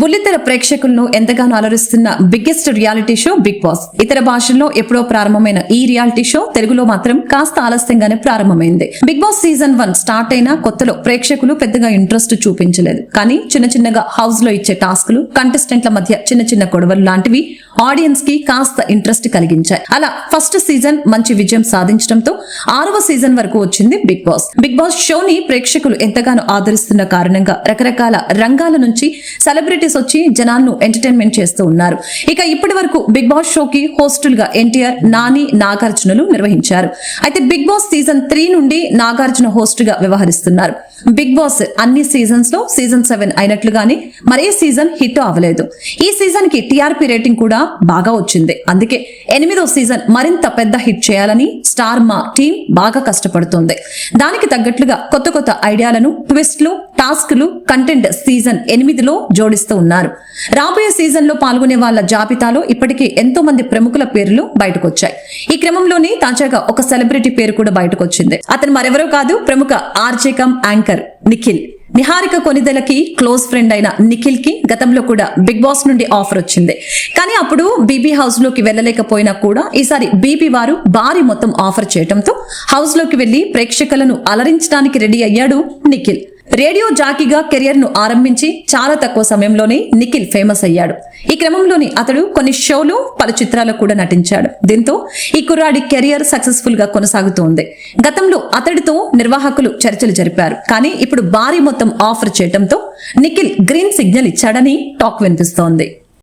బుల్లితెర ప్రేక్షకులను ఎంతగానో అలరిస్తున్న biggest reality show Bigg Boss ఇతర భాషల్లో ఎప్పుడో ప్రారంభమైన ఈ రియాలిటీ షో తెలుగులో మాత్రం కాస్త ఆలస్యంగానే ప్రారంభమైంది. Bigg Boss season one start అయిన కొత్తలో ప్రేక్షకులు పెద్దగా ఇంట్రెస్ట్ చూపించలేదు. కానీ చిన్న చిన్నగా హౌస్లో ఇచ్చే టాస్క్లు కంటెస్టెంట్ల మధ్య చిన్న చిన్న గొడవలు లాంటివి ఆడియన్స్కి కాస్త ఇంట్రెస్ట్ కలిగించాయి. అలా ఫస్ట్ సీజన్ మంచి విజయం సాధించడంతో ఆరవ సీజన్ వరకు వచ్చింది బిగ్ బాస్ బిగ్ బాస్ షోని ప్రేక్షకులు ఎంతగానో ఆదరిస్తున్న కారణంగా రకరకాల రంగాల నుంచి సెలబ్రిటీ సెలబ్రిటీస్ వచ్చి జనాలను ఎంటర్టైన్మెంట్ చేస్తూ ఉన్నారు. ఇక ఇప్పటి వరకు బిగ్ బాస్ షోకి హోస్టులుగా ఎన్టీఆర్ నాని నాగార్జునలు నిర్వహించారు. అయితే బిగ్ బాస్ సీజన్ త్రీ నుండి నాగార్జున హోస్ట్గా వ్యవహరిస్తున్నారు. బిగ్ బాస్ అన్ని సీజన్స్లో సీజన్ సెవెన్ అయినట్లుగానే మరే సీజన్ హిట్ అవ్వలేదు. ఈ సీజన్కి టీఆర్పీ రేటింగ్ కూడా బాగా వచ్చింది. అందుకే ఎనిమిదో సీజన్ మరింత పెద్ద హిట్ చేయాలని స్టార్ మా టీం బాగా కష్టపడుతోంది. దానికి తగ్గట్లుగా కొత్త కొత్త ఐడియాలను ట్విస్ట్లు టాస్క్లు కంటెంట్ సీజన్ ఎనిమిదిలో జోడిస్తూ ఉన్నారు. రాబోయే సీజన్లో పాల్గొనే వాళ్ళ జాబితాలో ఇప్పటికే ఎంతో మంది ప్రముఖుల పేర్లు బయటకు వచ్చాయి ఈ క్రమంలోనే తాజాగా ఒక సెలబ్రిటీ పేరు కూడా బయటకొచ్చింది. అతను మరెవరో కాదు ప్రముఖ RJ cum anchor Nikhil. Niharika కొనిదెలకి close friend అయిన నిఖిల్కి గతంలో కూడా బిగ్ బాస్ నుండి ఆఫర్ వచ్చింది. కానీ అప్పుడు బీబీ హౌస్లోకి వెళ్ళలేకపోయినా కూడా ఈసారి బీబీ వారు భారీ మొత్తం ఆఫర్ చేయడంతో హౌస్లోకి వెళ్ళి ప్రేక్షకులను అలరించడానికి రెడీ అయ్యాడు నిఖిల్. రేడియో జాకీగా కెరియర్ను ఆరంభించి చాలా తక్కువ సమయంలోనే నిఖిల్ ఫేమస్ అయ్యాడు. ఈ క్రమంలోనే అతడు కొన్ని షోలు పలు చిత్రాల్లో కూడా నటించాడు. దీంతో ఈ కుర్రాడి కెరియర్ సక్సెస్ఫుల్గా కొనసాగుతోంది. గతంలో అతడితో నిర్వాహకులు చర్చలు జరిపారు. కానీ ఇప్పుడు భారీ మొత్తం ఆఫర్ చేయడంతో నిఖిల్ గ్రీన్ సిగ్నల్ ఇచ్చాడని టాక్ వినిపిస్తోంది.